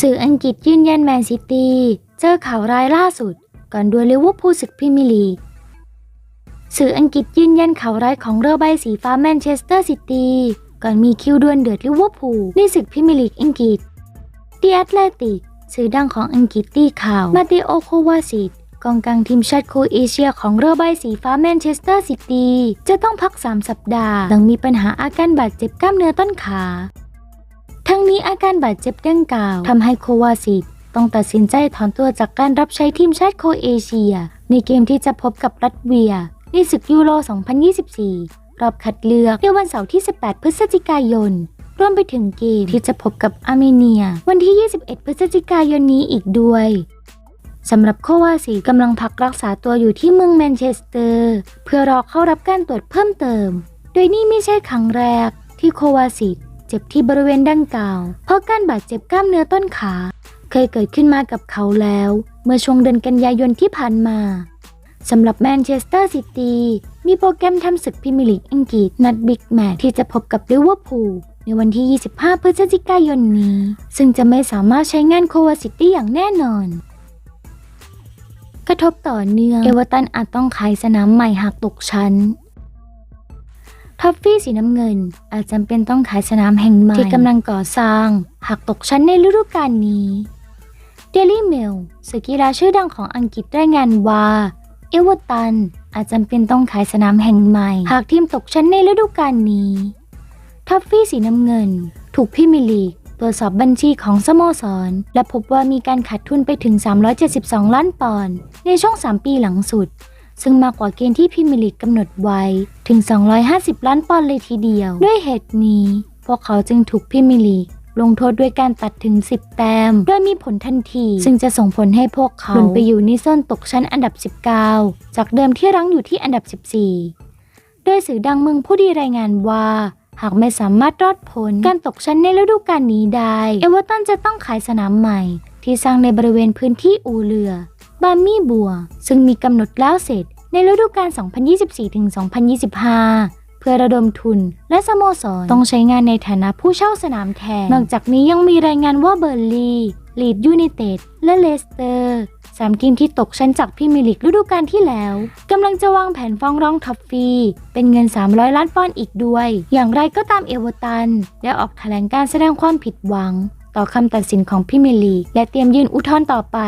สื่ออังกฤษยืนยันแมนซิตี้ เจอข่าวร้ายล่าสุด ก่อนดวลลิเวอร์พูลศึกพรีเมียร์ลีกสื่ออังกฤษยืนยันข่าวร้ายของเรือใบสีฟ้าแมนเชสเตอร์ซิตี้ก่อนมีคิวดวลเดือดลิเวอร์พูลในศึกพรีเมียร์ลีกอังกฤษ The Athletic สื่อดังของอังกฤษตีข่าว มาติโอโควาซิตกองกลางทีมชาติโคเอเชียของเรือใบสีฟ้าแมนเชสเตอร์ซิตี้จะต้องพัก 3 สัปดาห์ หลังมีปัญหาอาการบาดเจ็บกล้ามเนื้อต้นขา ทั้งนี้อาการบาดเจ็บดังกล่าวทำให้โควาซิตต้องตัดสินใจถอนตัวจากการรับใช้ทีมชาติโคเอเชีย ในเกมที่จะพบกับรัสเวียในศึกยูโร 2024 รอบคัดเลือกในวันเสาร์ที่ 18 พฤศจิกายนรวมไปถึงเกมที่จะพบกับอาร์เมเนีย วันที่ 21 พฤศจิกายนนี้อีกด้วยสำหรับโควาซีกำลังพักรักษาตัวอยู่ที่เมืองแมนเชสเตอร์ เพื่อรอเข้ารับการตรวจเพิ่มเติม โดยนี่ไม่ใช่ครั้งแรกที่โควาซิต จ็บที่บริเวณดังกล่าว เพราะการบาดเจ็บกล้ามเนื้อต้นขา เคยเกิดขึ้นมากับเขาแล้ว เมื่อช่วงเดือนกันยายนที่ผ่านมาสำหรับแมนเชสเตอร์ซิตี้มีโปรแกรมทำศึกพรีเมียร์ลีกอังกฤษนัดบิ๊กแมตที่จะพบกับลิเวอร์พูลในวันที่ 25 พฤศจิกายนนี้ ซึ่งจะไม่สามารถใช้งานโควาซิตได้อย่างแน่นอน กระทบต่อเนื่อง เอเวอร์ตันอาจต้องขายสนามใหม่หากตกชั้น ท็อฟฟี่สีน้ำเงิน อาจจำเป็นต้องขายสนามแห่งใหม่ ที่กำลังก่อสร้าง หากตกชั้นในฤดูกาลนี้ Daily Mail สื่อกีฬาชื่อดังของอังกฤษรายงานว่าเอเวอร์ตันอาจจำเป็นต้องขายสนามแห่งใหม่ หากทีมตกชั้นในฤดูกาลนี้ท็อฟฟี่สีน้ำเงิน ถูกพรีเมียร์ลีกตรวจสอบบัญชีของสโมสร และพบว่ามีการขาดทุนไปถึง 372 ล้านปอนด์ในช่วง 3 ปีหลังสุด ซึ่งมากกว่าเกณฑ์ที่พรีเมียร์ลีกกำหนดไว้ถึง 250 ล้านปอนด์เลยทีเดียว ด้วยเหตุนี้ พวกเขาจึงถูกพรีเมียร์ลีกลงโทษด้วยการตัดถึง 10 แต้ม โดยมีผลทันที ซึ่งจะส่งผลให้พวกเขาลงไปอยู่ในโซนตกชั้นอันดับ 19 จากเดิมที่รั้งอยู่ที่อันดับ 14 โดยสื่อดังเมืองผู้ดีรายงานว่า หากไม่สามารถรอดพ้นการตกชั้นในฤดูกาลนี้ได้ เอเวอร์ตันจะต้องขายสนามใหม่ ที่สร้างในบริเวณพื้นที่อูเรือ บาร์มี่บัว ซึ่งมีกำหนดแล้วเสร็จในฤดูกาล 2024-2025 เพื่อระดมทุนและสโมสร ต้องใช้งานในฐานะผู้เช่าสนามแทน นอกจากนี้ยังมีรายงานว่าเบอร์ลีลีดยูไนเต็ดและเลสเตอร์สามทีมที่ตกชั้นจากพรีเมียร์ลีกฤดูกาลที่แล้วกำลังจะวางแผนฟ้องร้องท็อฟฟี่ เป็นเงิน 300 ล้านปอนด์อีกด้วย อย่างไรก็ตามเอเวอร์ตัน ได้ออกแถลงการแสดงความผิดหวัง ต่อคำตัดสินของพรีเมียร์ลีกและเตรียมยื่นอุทธรณ์ต่อไป